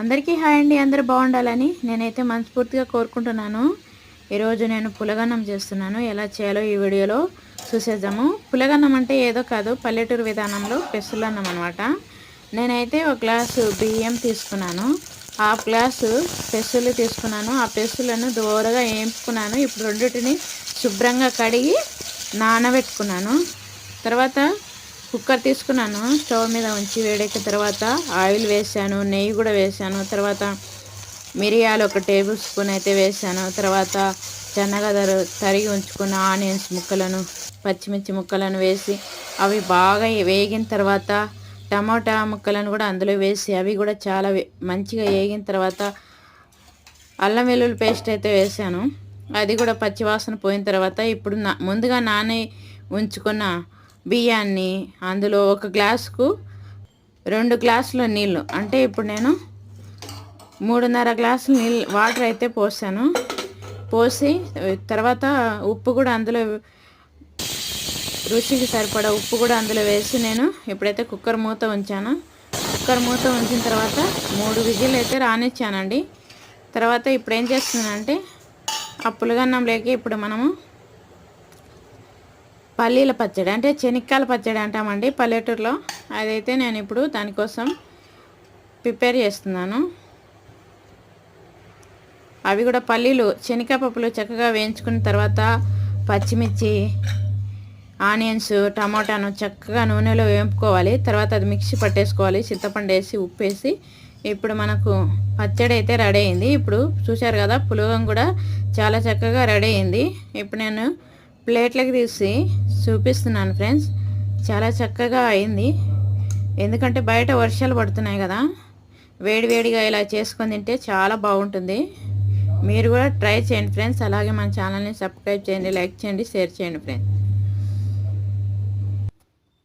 అందరికీ హాయ్ అండి అందరూ బాగుండాలని నేనైతే మనస్ఫూర్తిగా కోరుకుంటున్నాను. ఈరోజు నేను పులగన్నం చేస్తున్నాను. ఎలా చేయాలో ఈ వీడియోలో చూసేద్దాము. పులగన్నం అంటే ఏదో కాదు పల్లెటూరు విధానంలో పెసులన్నం అనమాట నేనైతే ఒక గ్లాసు బియ్యం తీసుకున్నాను. హాఫ్ గ్లాసు పెసులు తీసుకున్నాను. ఆ పెసులను దూరగా వేయించుకున్నాను. ఇప్పుడు రెండింటిని శుభ్రంగా కడిగి నానబెట్టుకున్నాను. తర్వాత కుక్కర్ తీసుకున్నాను. స్టవ్ మీద ఉంచి వేడెక్కిన తర్వాత ఆయిల్ వేసాను నెయ్యి కూడా వేసాను. తర్వాత మిరియాలు ఒక టేబుల్ స్పూన్ అయితే వేసాను. తర్వాత చెన్నగదరు తరిగి ఉంచుకున్న ఆనియన్స్ ముక్కలను పచ్చిమిర్చి ముక్కలను వేసి అవి బాగా వేగిన తర్వాత టమాటా ముక్కలను కూడా అందులో వేసి అవి కూడా చాలా మంచిగా వేగిన తర్వాత అల్లం వెల్లుల్లి పేస్ట్ అయితే వేసాను. అది కూడా పచ్చివాసన పోయిన తర్వాత ఇప్పుడు నా ముందుగా నానే ఉంచుకున్న బియ్యాన్ని అందులో ఒక గ్లాసుకు రెండు గ్లాసుల నీళ్ళు. అంటే ఇప్పుడు నేను మూడున్నర గ్లాసుల నీళ్ళు వాటర్ అయితే పోసాను. పోసి తర్వాత ఉప్పు కూడా అందులో రుచికి సరిపడా ఉప్పు కూడా అందులో వేసి నేను ఎప్పుడైతే కుక్కర్ మూత ఉంచాను. కుక్కర్ మూత ఉంచిన తర్వాత మూడు విజిల్ అయితే రానిచ్చానండి. తర్వాత ఇప్పుడు ఏం చేస్తున్నానంటే ఆ పులగన్నంలోకి ఇప్పుడు మనము పల్లీల పచ్చడి అంటే శనక్కాయల పచ్చడి అంటామండి పల్లెటూరులో. అదైతే నేను ఇప్పుడు దానికోసం ప్రిపేర్ చేస్తున్నాను. అవి కూడా పల్లీలు శనగకాయ పప్పులు చక్కగా వేయించుకున్న తర్వాత పచ్చిమిర్చి ఆనియన్స్ టమాటాను చక్కగా నూనెలో వేపుకోవాలి తర్వాత అది మిక్సీ పట్టేసుకోవాలి. చింతపండు వేసి ఉప్పు వేసి. ఇప్పుడు మనకు పచ్చడి అయితే రెడీ అయింది. ఇప్పుడు చూశారు కదా పులగం కూడా చాలా చక్కగా రెడీ అయింది. ఇప్పుడు నేను ప్లేట్లకు తీసి చూపిస్తున్నాను ఫ్రెండ్స్. చాలా చక్కగా అయింది. ఎందుకంటే బయట వర్షాలు పడుతున్నాయి కదా. వేడివేడిగా ఇలా చేసుకొని తింటే చాలా బాగుంటుంది. మీరు కూడా ట్రై చేయండి ఫ్రెండ్స్. అలాగే మన ఛానల్ని సబ్స్క్రైబ్ చేయండి లైక్ చేయండి షేర్ చేయండి ఫ్రెండ్స్.